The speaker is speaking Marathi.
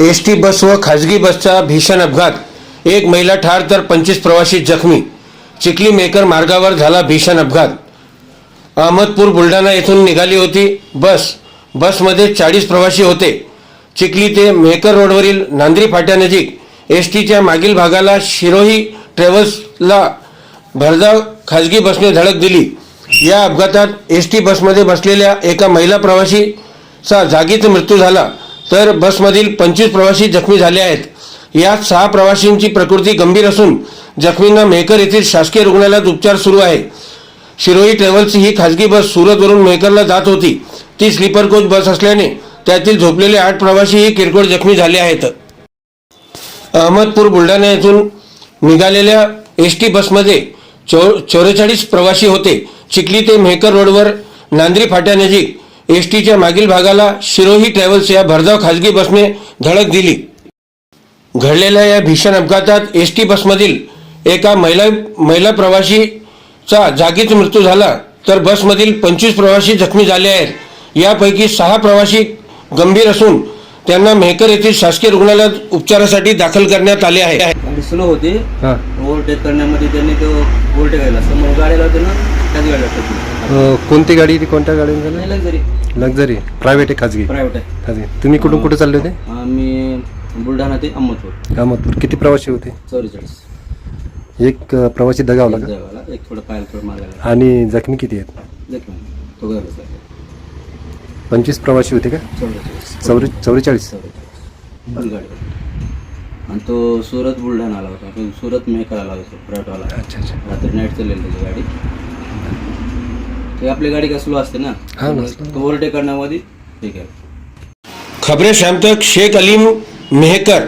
एस टी बस व खाजगी बसचा भीषण अपघात. एक महिला ठार तर पंचवीस प्रवासी जखमी. चिखली मेकर मार्गावर झाला भीषण अपघात. अहमदपूर बुलढाणा येथून निघाली होती बस. बसमध्ये चाळीस प्रवासी होते. चिखली ते मेकर रोडवरील नांद्री फाट्यानजीक एस टीच्या मागील भागाला शिरोही ट्रॅव्हल्सला भरधाव खाजगी बसने धडक दिली. या अपघातात एस टी बसमध्ये बसलेल्या एका महिला प्रवाशीचा जागीच मृत्यू झाला. तर बसमधील पंचवीस प्रवासी जखमी झाले आहेत. यात सहा प्रवाशींची प्रकृती गंभीर असून जखमींना मेहकर येथील शासकीय रुग्णालयात उपचार सुरू आहे. शिरोई ट्रॅव्हल्स ही खाजगी बस सुरतवरून मेहकरला जात होती. ती स्लीपर कोच बस असल्याने त्यातील झोपलेले आठ प्रवासीही किरकोळ जखमी झाले आहेत. अहमदपूर बुलढाणा येथून निघालेल्या एस टी बसमध्ये चौ चौवेचाळीस प्रवासी होते. चिखली ते मेहकर रोडवर नांद्री फाट्यानजीक एस टीच्या मागील भागाला शिरोही ट्रॅव्हल्स या भरधाव खाजगी बसने धडक दिली. घडलेल्या या भीषण अपघातात एस टी बसमधील एका महिला महिला प्रवाशीचा जागीच मृत्यू झाला तर बसमधील पंचवीस प्रवासी जखमी झाले आहेत. यापैकी सहा प्रवासी गंभीर असून त्यांना मेहकर येथील शासकीय रुग्णालयात उपचारासाठी दाखल करण्यात आले आहे. स्लो होती. हां. ओव्हरटेक करण्यामध्ये त्यांनी तो ओव्हरटेक केला. समोर गाडीला होते ना त्याच गाडीला टक्कल अ, कोणती गाडी ती कोणत्या गाडीने झाली लक्झरी लक्झरी प्रायव्हेट आहे खाजगी? प्रायव्हेट आहे. खाजगी. तुम्ही कुठून कुठे चालले होते? आम्ही बुलढाणा ते अहमदपूर. अहमदपूर. किती प्रवासी होते? चौवेचाळीस एक अ, प्रवासी दगावला का? एक थोडं पायाला थोडं मागायला आणि जखमी किती आहेत? देखील तो गाडीचा पंचवीस प्रवासी होते का? चौवेचाळीस. चौरे चौवेचाळीस. चौवेचाळीस. पण गाडी. आणि तो सुरत बुलढाणा आला होता. तो सुरत मेहकर आला होता प्रायव्हेटवाला अच्छा अच्छा. रात्री नाईट चाललेली त्याची गाडी. ते आपली गाडी काय स्लो असते ना? हा ना, slow. तो ओव्हरटेक करण्यामध्ये ठीक आहे. खबरे शाम तक शेख अलीम मेहकर.